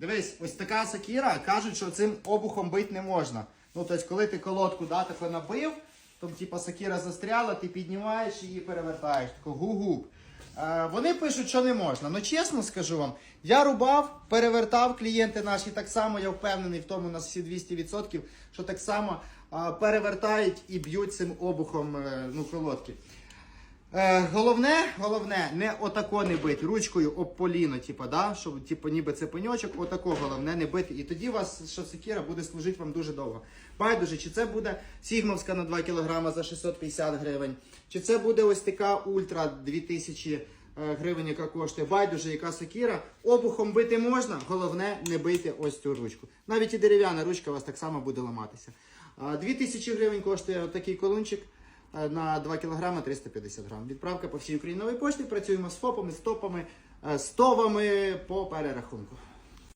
Дивись, ось така сакіра, кажуть, що цим обухом бити не можна. Ну, тобто, коли ти колодку да, тако набив, то типа сакіра застряла, ти піднімаєш її перевертаєш. Тако гу-гу. Е, вони пишуть, що не можна. Ну чесно скажу вам, я рубав, перевертав клієнти наші так само, я впевнений в тому, у нас всі 200%, що так само е, перевертають і б'ють цим обухом е, ну, колодки. Е, головне, головне, не отако не бити, ручкою об поліно, типу, да? щоб типу, ніби це пеньочок, отако головне не бити. І тоді у вас що секіра буде служити вам дуже довго. Байдуже, чи це буде сігмовська на 2 кг за 650 гривень, чи це буде ось така ультра 2000 е, гривень, яка коштує. Байдуже, яка сокіра. Обухом бити можна, головне не бити ось цю ручку. Навіть і дерев'яна ручка у вас так само буде ламатися. А, 2000 гривень коштує такий колунчик. Е, на 2 кг 350 грам. Відправка по всій Україні нової пошті. Працюємо з ФОПами, з топами, е, з товами по перерахунку.